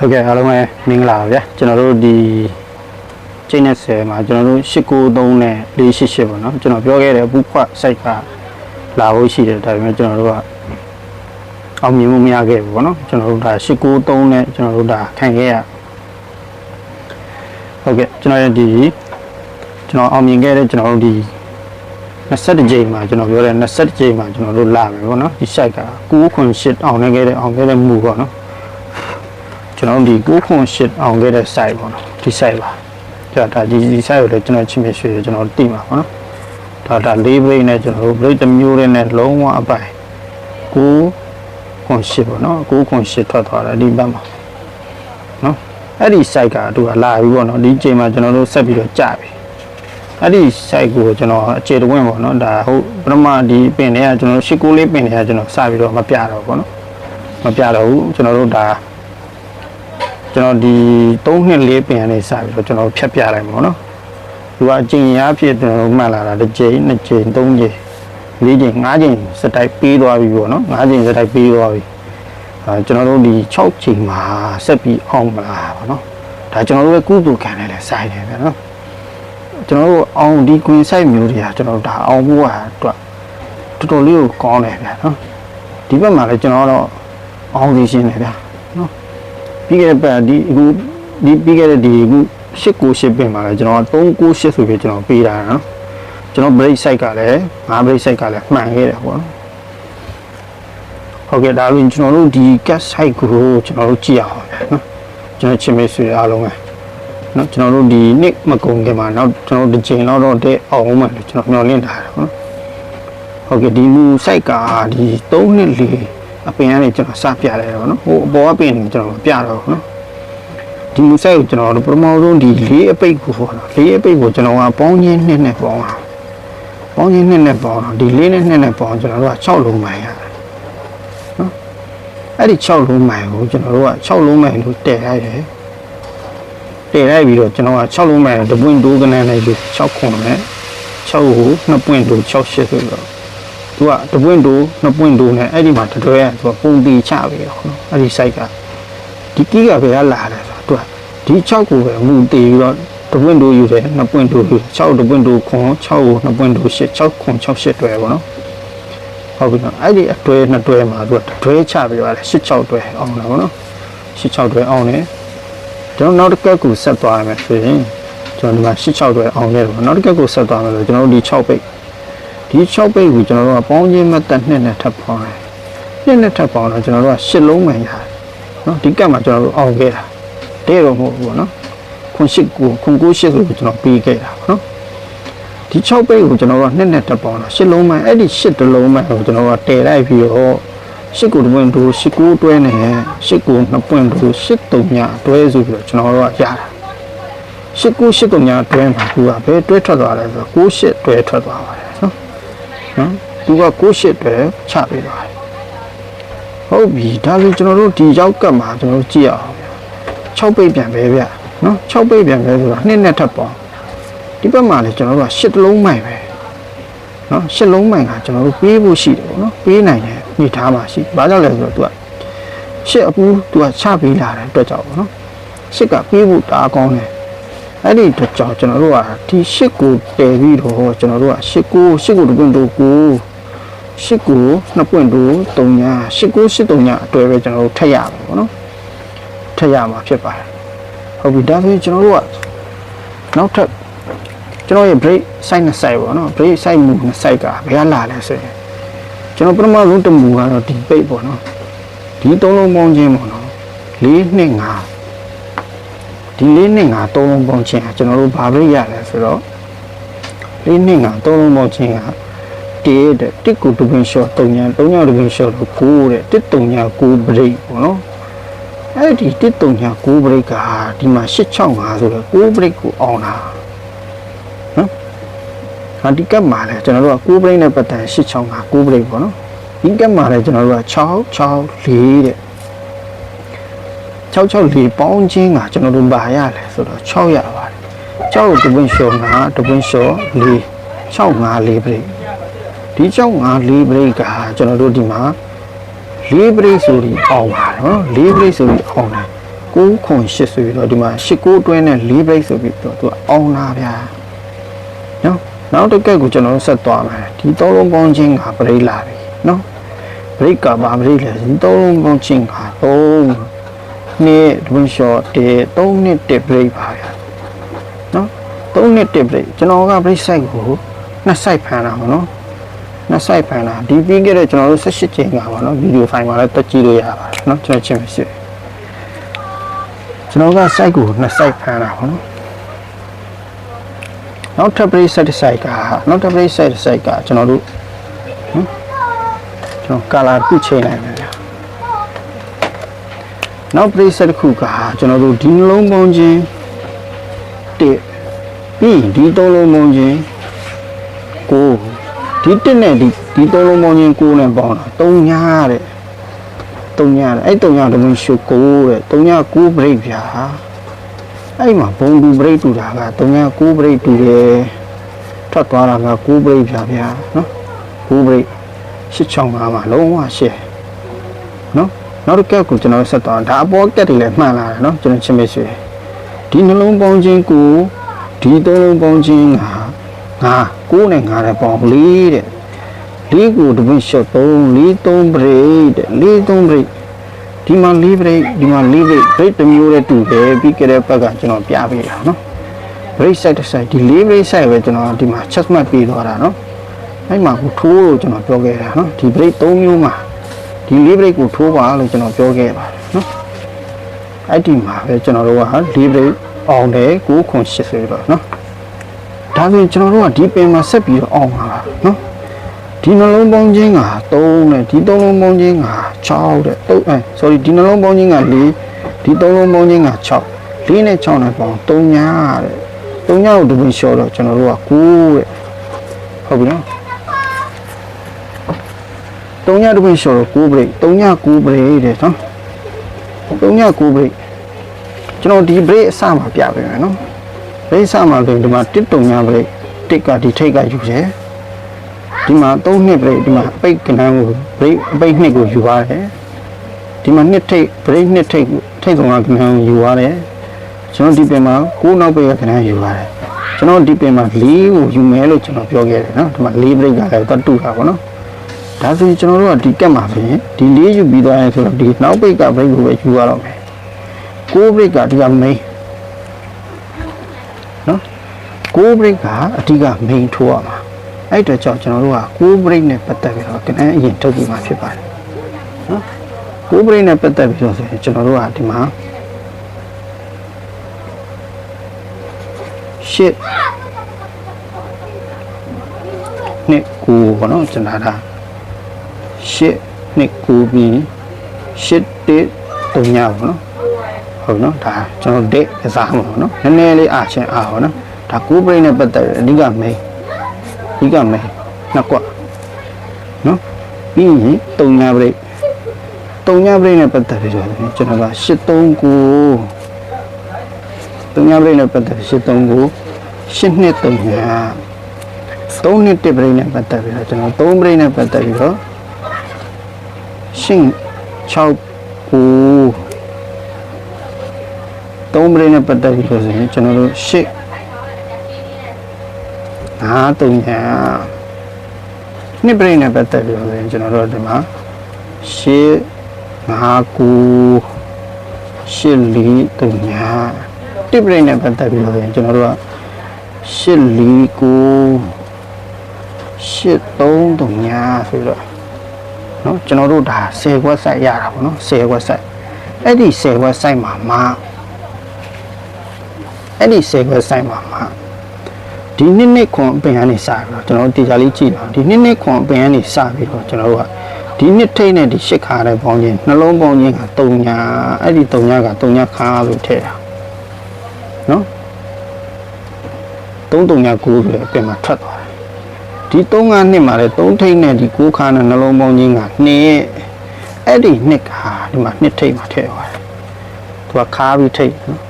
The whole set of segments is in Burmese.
ဟုတ်ကဲ့အားလုံးပဲမင်္ဂလာပါဗျာကျွန်တော်တို့ဒီချိန်နဲ့ဆယ်မှာကျွန်တော်တို့893နဲ့488ပေါ့နော်ကျွန်တော်ပြောခဲ့တဲ့ဘူးခွတ် site ကလာဖို့ရှိတယ်ဒါပေမဲ့ကျွန်တော်တို့ကအောင်မြင်မှုမရခဲ့ဘူးပေါ့နော်ကျွန်တော်တို့ဒါ893နဲ့ကျွန်တော်တို့ဒါခံခဲ့ရဟုတ်ကဲ့ကျွန်တော်ရဲ့ဒီကျွန်တော်အောင်မြင်ခဲ့တဲ့ကျွန်တော်တို့ဒီ21ကြိမ်မှာကျွန်တော်ပြောတဲ့21ကြိမ်မှာကျွန်တော်တို့လာမယ်ပေါ့နော်ဒီ site က9.8အောင်နေခဲ့တဲ့အောင်ခဲ့တဲ့မူပေါ့နော် ကျွန်တော်တို့ဒီ9.8အောင်ခဲ့တဲ့ site ပေါ့နော်ဒီ site ပါကြာဒါဒီဒီ site ကိုလည်းကျွန်တော်ချင်းမြရွှေကျွန်တော်တို့တိမှာပေါ့နော်ဒါဒါ၄ break နဲ့ကျွန်တော်တို့ break တစ်မျိုးလေးနဲ့လုံးဝအပိုင်9.8ပေါ့နော်9.8ထွက်သွားတယ်ဒီဘက်မှာနော်အဲ့ဒီ site ကသူကလာပြီပေါ့နော်ဒီချိန်မှာကျွန်တော်တို့ဆက်ပြီးတော့ကြာပြီအဲ့ဒီ site ကိုကျွန်တော်အခြေတဝင်းပေါ့နော်ဒါဟုတ်ပထမဒီပင်တွေကကျွန်တော်ရှစ်ကိုလေးပင်တွေကကျွန်တော်စပြီးတော့မပြတော့ပေါ့နော်မပြတော့ဘူးကျွန်တော်တို့ဒါ ကျွန်တော်ဒီ3နှစ်4ပင်ကနေစပြီးတော့ကျွန်တော်ဖြတ်ပြလိုက်မှာပေါ့နော်သူကအကျင့်ရဖြစ်ကျွန်တော်မှတ်လာတာတစ်ကြိမ်နှစ်ကြိမ်သုံးကြိမ်လေးကြိမ်ငါးကြိမ်စတိုက်ပေးသွားပြီပေါ့နော်ငါးကြိမ်စတိုက်ပေးသွားပြီအဲကျွန်တော်တို့ဒီ6ကြိမ်မှာဆက်ပြီးအောင်မလားပေါ့နော်ဒါကျွန်တော်တို့ရဲ့ကုသိုလ်ကံနဲ့လည်းစိုက်တယ်ဗျာနော်ကျွန်တော်တို့အောင်ဒီကွင်ဆိုင်မျိုးတွေကကျွန်တော်တို့ဒါအောင်ဖို့အတွက်တော်တော်လေးကိုကောင်းတယ်ဗျာနော်ဒီဘက်မှာလည်းကျွန်တော်တော့အောင်စီရှင်တယ်ဗျာနော် ပြီးခဲ့တဲ့ပတ်ဒီအခုဒီပြီးခဲ့တဲ့ဒီအခု898ပင်မှာလည်းကျွန်တော်398ဆိုပြီးကျွန်တော်ပေးတာနော်ကျွန်တော် break site ကလည်း5 break site ကလည်းမှန်ခဲ့တယ်ပေါ့နော်ဟုတ်ကဲ့ဒါလို့ကျွန်တော်တို့ဒီ cat site ကိုကျွန်တော်တို့ကြည့်အောင်နော်ကျွန်တော်ချင်းမေးဆွေအားလုံးပဲနော်ကျွန်တော်တို့ဒီနေ့မကုန်ခင်မှာနောက်ကျွန်တော်တို့တစ်ချိန်လောက်တော့တဲ့အောင်မှလို့ကျွန်တော်မျှော်လင့်ထားတယ်ပေါ့နော်ဟုတ်ကဲ့ဒီမူ site ကဒီ3နှစ်4 အပင်ကနေကျွန်တော်စပြရတယ်ပေါ့နော်ဟိုအပေါ်အပင်ကိုကျွန်တော်မပြတော့ဘူးနော်ဒီမူဆိုင်ကိုကျွန်တော်တို့ပထမဆုံးဒီလေးအပိတ်ကိုပေါ့နော်လေးအပိတ်ကိုကျွန်တော်ကပေါင်းချင်းနှစ်နဲ့ပေါင်းတာပေါင်းချင်းနှစ်နဲ့ပေါင်းတော့ဒီလေးနဲ့နှစ်နဲ့ပေါင်းကျွန်တော်တို့က6လုံးမိုင်ရတယ်နော်အဲ့ဒီ6လုံးမိုင်ကိုကျွန်တော်တို့က6လုံးမိုင်လို့တည်လိုက်တယ်တည်လိုက်ပြီးတော့ကျွန်တော်က6လုံးမိုင်တပွင့်တိုးကနန်းလိုက်ပြီး6ခွန်နဲ့6ကို2ပွင့်တိုး6ရှစ်ဆိုတော့ သူကတပွင့်တိုးနှစ်ပွင့်တိုးနဲ့အဲ့ဒီမှာတတွဲကသူကပုံတီချပြီးတော့နော်အဲ့ဒီ site ကဒီကီးကဘယ်ကလာလဲဆိုတော့သူကဒီ6ကိုပဲမူတီပြီးတော့တပွင့်တိုးယူတယ်နှစ်ပွင့်တိုးယူ6တပွင့်တိုးခွန်6ကိုနှစ်ပွင့်တိုး8 6ခွန်6 8တွဲပေါ့နော်ဟုတ်ပြီနော်အဲ့ဒီအတွဲနှစ်တွဲမှာသူကတတွဲချပြီးတော့8 6တွဲအောင်တယ်ပေါ့နော်8 6တွဲအောင်တယ်ကျွန်တော်နောက်တစ်ကက်ကိုဆက်သွားရမယ်ဆိုရင်ကျွန်တော်ဒီမှာ8 6တွဲအောင်ရတယ်ပေါ့နောက်တစ်ကက်ကိုဆက်သွားမယ်ဆိုကျွန်တော်တို့ဒီ6ပိတ် ဒီ6ပိတ်ကိုကျွန်တော်တို့ကပေါင်းချင်းမတက်နှစ်နဲ့ထပ်ပေါင်းတယ်နှစ်နဲ့ထပ်ပေါင်းတော့ကျွန်တော်တို့က10လုံးမှန်ရတယ်နော်ဒီကတ်မှာကျွန်တော်တို့အောင်ခဲ့တာတဲ့တော့မဟုတ်ဘူးပေါ့နော်ခွန်8ကိုခွန်9 8ဆိုကိုကျွန်တော်ပြီးခဲ့တာပေါ့နော်ဒီ6ပိတ်ကိုကျွန်တော်တို့ကနှစ်နဲ့ထပ်ပေါင်းတော့10လုံးမှန်အဲ့ဒီ10တလုံးမှန်ကိုကျွန်တော်တို့ကတည်လိုက်ပြီးတော့8ကိုတစ်ပွင့်တို့10ကိုတွဲနေ10ကိုနှစ်ပွင့်တို့10တုံညာတွဲဆိုပြီးတော့ကျွန်တော်တို့ကရတာ10ကို10တုံညာတွဲမှာသူကဘယ်တွဲထွက်သွားလဲဆိုတော့9 8တွဲထွက်သွားပါတယ် နော်နော်သူက6ရှစ်ပဲချပေးသွားတယ်ဟုတ်ပြီဒါဆိုကျွန်တော်တို့ဒီရောက်ကပ်မှာကျွန်တော်တို့ကြည့်အောင်6ပိတ်ပြန်ပဲဗျနော်6ပိတ်ပြန်ပဲဆိုတော့နှစ်နဲ့ထပ်ပေါင်းဒီဘက်မှာလည်းကျွန်တော်တို့က8လုံးမိုင်ပဲနော်8လုံးမိုင်ကကျွန်တော်တို့ပေးဖို့ရှိတယ်ပေါ့နော်ပေးနိုင်တယ်မိထားမှာရှိဘာကြောင့်လဲဆိုတော့သူက8အပူသူကချပေးလာတဲ့အတွက်ကြောင့်ပေါ့နော်8ကပေးဖို့တအားကောင်းတယ် အဲ့ဒီအတွက်ကြောင့်ကျွန်တော်တို့ကဒီရှစ်ကိုတည်ပြီးတော့ကျွန်တော်တို့ကရှစ်ကိုရှစ်ကိုတပွင့်တို့ကိုရှစ်ကိုနှစ်ပွင့်တို့တုံညာရှစ်ကိုရှစ်တုံညာအတွဲပဲကျွန်တော်တို့ထက်ရမှာပေါ့နော်ထက်ရမှာဖြစ်ပါတယ်ဟုတ်ပြီဒါဆိုရင်ကျွန်တော်တို့ကနောက်ထပ်ကျွန်တော်ရဲ့ break site နဲ့ site ပေါ့နော် break site မူနဲ့ site ကဘယ်ကလာလဲဆိုရင်ကျွန်တော်ပထမဆုံးတမူကတော့ဒီ page ပေါ့နော်ဒီသုံးလုံးပေါင်းခြင်းပေါ့နော်၄နှစ်၅ ဒီလေးနှစ်ငါသုံးလုံးပေါင်းခြင်းကကျွန်တော်တို့ဘာလို့ရလဲဆိုတော့လေးနှစ်ငါသုံးလုံးပေါင်းခြင်းကတေးတဲ့တစ်ကူတပင်ရှော့တုံညာတုံညာတပင်ရှော့လို့ကိုးတဲ့တစ်တုံညာကိုဘရိတ်ပေါ့နော်အဲ့ဒီတစ်တုံညာကိုဘရိတ်ကဒီမှာ865ဆိုတော့ကိုဘရိတ်ကိုအောင်တာနော်ဟာဒီကပ်မှာလဲကျွန်တော်တို့ကကိုဘရိတ်နဲ့ပတ်သက်865ကိုဘရိတ်ပေါ့နော်ဒီကပ်မှာလဲကျွန်တော်တို့က664တဲ့ 664ပေါင်းချင်းကကျွန်တော်တို့ဘာရလဲဆိုတော့6ရပါတယ်6ကိုတပွင့်လျှော်9တပွင့်လျှော်4 654ပြိဒီ654ပြိကကျွန်တော်တို့ဒီမှာ4ပြိဆိုပြီးအောင်ပါနော်4ပြိဆိုပြီးအောင်တယ်9 9ခွန်8ဆိုပြီးတော့ဒီမှာ8 9အတွင်းနဲ့4 break ဆိုပြီးတော့သူကအောင်လာဗျာနော်နောက်တစ်ကက်ကိုကျွန်တော်တို့ဆက်သွားမယ်ဒီသုံးလုံးပေါင်းချင်းက break လာပြီနော် break ကဘာ break လဲဒီသုံးလုံးပေါင်းချင်းက3 နှစ်ဒွန်းရှော့တေ3နှစ်1 break ပါဗျာနော်3နှစ်1 break ကျွန်တော်က break site ကိုနှစ် site ဖန်တာပေါ့နော်နှစ် site ဖန်တာဒီပြီးခဲ့တဲ့ကျွန်တော်တို့18ချိန်ကပါနော်ဗီဒီယိုဖိုင်မှာလည်းတက်ကြည့်လို့ရပါတယ်နော်ကျွန်တော်ချင်းမရှိကျွန်တော်က site ကိုနှစ် site ဖန်တာပေါ့နော်နောက်ထပ် break site site ကနောက်ထပ် break site site ကကျွန်တော်တို့နော်ကျွန်တော် color ခုချိန်လိုက်မယ်ဗျာ နောက် break site တစ်ခုကကျွန်တော်တို့ဒီနှလုံးပေါင်းခြင်းတစ်ပြီးဒီသုံးလုံးပေါင်းခြင်းကိုဒီတစ်နဲ့ဒီဒီသုံးလုံးပေါင်းခြင်းကိုနဲ့ပေါင်းတာ၃ညာတဲ့၃ညာတဲ့အဲ့၃ညာတမရှုကိုတဲ့၃ညာ9 break ဗျာအဲ့မှာဘုံတူ break တူတာက၃ညာ9 break တူတယ်ထွက်သွားတာက9 break ဗျာဗျာနော်9 break 865မှာလုံးဝရှယ်နော် နောက်တစ်ကက်ကိုကျွန်တော်ဆက်သွားဒါအပေါ်ကက်တွေလည်းမှန်လာတယ်နော်ကျွန်တော်ချင်းမေ့ဆွေဒီနှလုံးပေါင်းခြင်းကိုဒီသုံးလုံးပေါင်းခြင်းကငါ9နဲ့9နဲ့ပေါင်း4တဲ့လေးကိုတပွင့်ရှော့3 4 3 break တဲ့4 3 break ဒီမှာ4 break ဒီမှာ4 break break တစ်မျိုးနဲ့တူတယ်ပြီးကြတဲ့ဘက်ကကျွန်တော်ပြပေးတာနော် break side တစ် side ဒီ4 break side ပဲကျွန်တော်ဒီမှာ chest mark ပေးသွားတာနော်အဲ့မှာကိုထိုးလို့ကျွန်တော်ပြောခဲ့တာနော်ဒီ break 3မျိုးမှာ ဒီ4 break ကိုထိုးပါလို့ကျွန်တော်ပြောခဲ့ပါတယ်နော်အဲ့ဒီမှာပဲကျွန်တော်တို့က4 break အောင်တယ်9ခွန်8ဆိုတော့နော်ဒါဆိုရင်ကျွန်တော်တို့ကဒီပင်မှာဆက်ပြီးတော့အောင်ပါလားနော်ဒီနှလုံးပေါင်းခြင်းက3နဲ့ဒီ3လုံးပေါင်းခြင်းက6တဲ့3အဲ sorry ဒီနှလုံးပေါင်းခြင်းက4ဒီ3လုံးပေါင်းခြင်းက6 4နဲ့6နဲ့ပေါင်း3ညာတဲ့3ညာကိုဒီပင်လျှော်တော့ကျွန်တော်တို့က9တဲ့ဟုတ်ပြီနော် 3ညာဒီပင်လျှော်တော့9 break 3ညာ9 break တဲ့နော်3ညာ9 break ကျွန်တော်ဒီ break အစမှာပြပေးမယ်နော် break အစမှာဆိုရင်ဒီမှာ1တုံညာ break တစ်ကဒီထိတ်ကယူတယ်ဒီမှာ3နှစ် break ဒီမှာအပိတ်ကနန်းကို break အပိတ်နှစ်ကိုယူပါတယ်ဒီမှာနှစ်ထိတ် break နှစ်ထိတ်ထိတ်ဆုံးကကနန်းကိုယူရတယ်ကျွန်တော်ဒီပင်မှာ9နောက်ပိတ်ကကနန်းယူရတယ်ကျွန်တော်ဒီပင်မှာ4ကိုယူမယ်လို့ကျွန်တော်ပြောခဲ့တယ်နော်ဒီမှာ4 break ကလည်းတတ်တူတာပေါ့နော် ဒါဆိုရင်ကျွန်တော်တို့ကဒီကက်မှာဆိုရင်ဒီ4ယူပြီးသွားရင်ဆိုတော့ဒီနောက်ပိတ်က break ကိုပဲယူရတော့မယ်ကိုးဘရိတ်ကဒီက main နော်ကိုးဘရိတ်ကအဓိက main ထိုးရမှာအဲ့အတွက်ကြောင့်ကျွန်တော်တို့ကကိုးဘရိတ်နဲ့ပတ်သက်ပြီးတော့ကနန်းအရင်ထုတ်ပြီးမှဖြစ်ပါတယ်နော်ကိုးဘရိတ်နဲ့ပတ်သက်ပြီးတော့ဆိုရင်ကျွန်တော်တို့ကဒီမှာရှစ်နှစ်ကိုဘောနော်ကျွန်တော်ဒါ ရှစ်နှစ်ကိုပြီးရှစ်တစ်တုံညာဘောနော်ဟုတ်နော်ဒါကျွန်တော်ဒိတ်ကစားမှာပေါ့နော်နည်းနည်းလေးအားချင်းအားပေါ့နော်ဒါကိုးပရိနဲ့ပတ်သက်တယ်အဓိကမိန်အဓိကမိန်နှစ်ကွက်နော်ပြီးရင်တုံညာပရိတုံညာပရိနဲ့ပတ်သက်ပြီးတော့ကျွန်တော်က839တုံညာပရိနဲ့ပတ်သက်839 8နှစ်တုံညာ3နှစ်တစ်ပရိနဲ့ပတ်သက်ပြီးတော့ကျွန်တော်3ပရိနဲ့ပတ်သက်ပြီးတော့ ရှင်း6ကိုသုံးပရိနဲ့ပတ်သက်ပြီးလို့ဆိုရင်ကျွန်တော်တို့ရှစ်ငါးတုံညာနှစ်ပရိနဲ့ပတ်သက်ပြီးလို့ဆိုရင်ကျွန်တော်တို့ဒီမှာရှစ်ငါးကူရှစ်လီတုံညာတစ်ပရိနဲ့ပတ်သက်ပြီးလို့ဆိုရင်ကျွန်တော်တို့ကရှစ်လီကူရှစ်သုံးတုံညာဆိုတော့ နော်ကျွန်တော်တို့ဒါ10 website ရတာပေါ့နော်10 website အဲ့ဒီ10 website မှာမှာအဲ့ဒီ10 website မှာမှာဒီနှစ်နှစ်ခွန်အပင်ကနေစပြီးတော့ကျွန်တော်တို့တရားလေးကြည့်တော့ဒီနှစ်နှစ်ခွန်အပင်ကနေစပြီးတော့ကျွန်တော်တို့ကဒီနှစ်ထိတ်နဲ့ဒီရှစ်ခါတဲ့ပေါင်းချင်းနှလုံးပေါင်းချင်းက3ညာအဲ့ဒီ3ညာက3ညာခါလို့ထည့်တာနော်3 3ညာ9ဆိုတဲ့အပင်မှာထွက်သွားတယ် ဒီ3ငါနှစ်မှာလည်း3ထိတ်နဲ့ဒီ9ခါနဲ့နှလုံးပေါင်းချင်းက2အဲ့ဒီနှစ်ကဒီမှာနှစ်ထိတ်မှာထည့်သွားတယ်သူကခါပြီးထိတ်နော်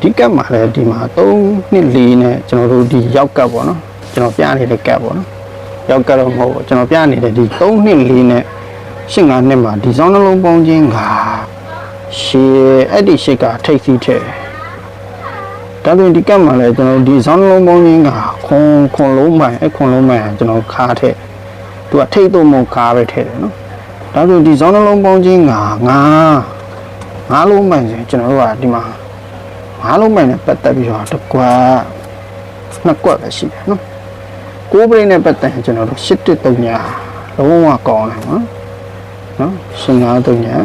ဒီကပ်မှာလည်းဒီမှာ3နှစ်4နဲ့ကျွန်တော်တို့ဒီရောက်ကပ်ပေါ့နော်ကျွန်တော်ပြနေတဲ့ကပ်ပေါ့နော်ရောက်ကပ်တော့မဟုတ်ဘူးကျွန်တော်ပြနေတဲ့ဒီ3နှစ်4နဲ့ရှင်းငါနှစ်မှာဒီဆောင်နှလုံးပေါင်းခြင်းကရှေအဲ့ဒီရှစ်ကထိတ်စီးထဲ ဒါပြင်ဒီကတ်မှာလည်းကျွန်တော်ဒီဆောင်နှလုံးပေါင်းခြင်းကခွန်ခွန်လုံးမိုင်အဲ့ခွန်လုံးမိုင်ကကျွန်တော်ခါထဲသူကထိတ်တော့မုံခါပဲထဲတယ်နော်ဒါပြင်ဒီဆောင်နှလုံးပေါင်းခြင်းကငါငါလုံးမိုင်ဆိုရင်ကျွန်တော်တို့ကဒီမှာငါလုံးမိုင်နဲ့ပတ်သက်ပြီးတော့တစ်ကွက်နှစ်ကွက်ပဲရှိတယ်နော်ကိုးပရိနဲ့ပတ်သက်ရင်ကျွန်တော်တို့ရှစ်တစ်တုံညာလုံးဝကောင်းတယ်နော်နော်ရှင်ငါတုံညာ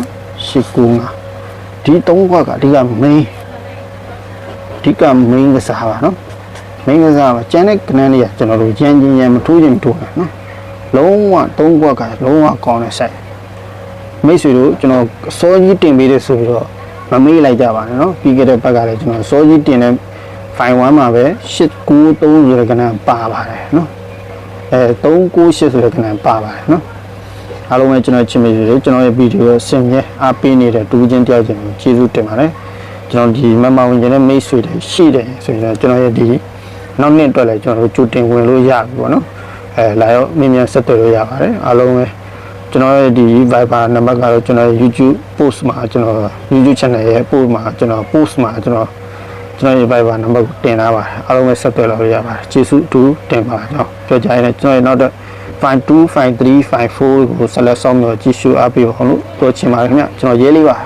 ရှစ်ကူငါဒီသုံးခွက်ကဒီက main ဒီက main ကစားပါနော် main ကစားပါကျန်တဲ့ကဏ္ဍတွေကကျွန်တော်တို့ရန်ချင်းရန်မထိုးချင်းမထိုးနဲ့နော်လုံးဝသုံးခွက်ကလုံးဝကောင်းတဲ့ site မိတ်ဆွေတို့ကျွန်တော်စောကြီးတင်ပေးတယ်ဆိုပြီးတော့မမေ့လိုက်ကြပါနဲ့နော်ပြီးခဲ့တဲ့ဘက်ကလည်းကျွန်တော်စောကြီးတင်တဲ့ file 1မှာပဲ893ဆိုတဲ့ကဏ္ဍပါပါတယ်နော်အဲ398ဆိုတဲ့ကဏ္ဍပါပါတယ်နော်အားလုံးပဲကျွန်တော်ချစ်မိစေတယ်ကျွန်တော်ရဲ့ဗီဒီယိုဆင်မြဲအားပေးနေတဲ့တူချင်းတယောက်ချင်းကိုကျေးဇူးတင်ပါတယ် ကျွန်တော်ဒီမမဝင်ခြင်းနဲ့မိတ်ဆွေတွေရှိတယ်ဆိုရင်တော့ကျွန်တော်ရဲ့ဒီနောက်နှစ်အတွက်လည်းကျွန်တော်တို့ကြိုတင်ဝင်လို့ရပြီပေါ့နော်အဲလာရောက်မြင်မြန်ဆက်သွယ်လို့ရပါတယ်အားလုံးပဲကျွန်တော်ရဲ့ဒီ Viber နံပါတ်ကတော့ကျွန်တော်ရဲ့ YouTube post မှာကျွန်တော် YouTube channel ရဲ့ post မှာကျွန်တော် post မှာကျွန်တော်ကျွန်တော်ရဲ့ Viber နံပါတ်ကိုတင်ထားပါတယ်အားလုံးပဲဆက်သွယ်လို့ရပါတယ်ကျေးဇူးအထူးတင်ပါကြောင်းပြောကြရင်လည်းကျွန်တော်ရဲ့နောက်တော့52 53 54ကိုဆက်လက်ဆောင်မျိုးကြည့်ရှုအားပေးပါအောင်လို့ပြောချင်ပါတယ်ခင်ဗျကျွန်တော်ရေးလေးပါ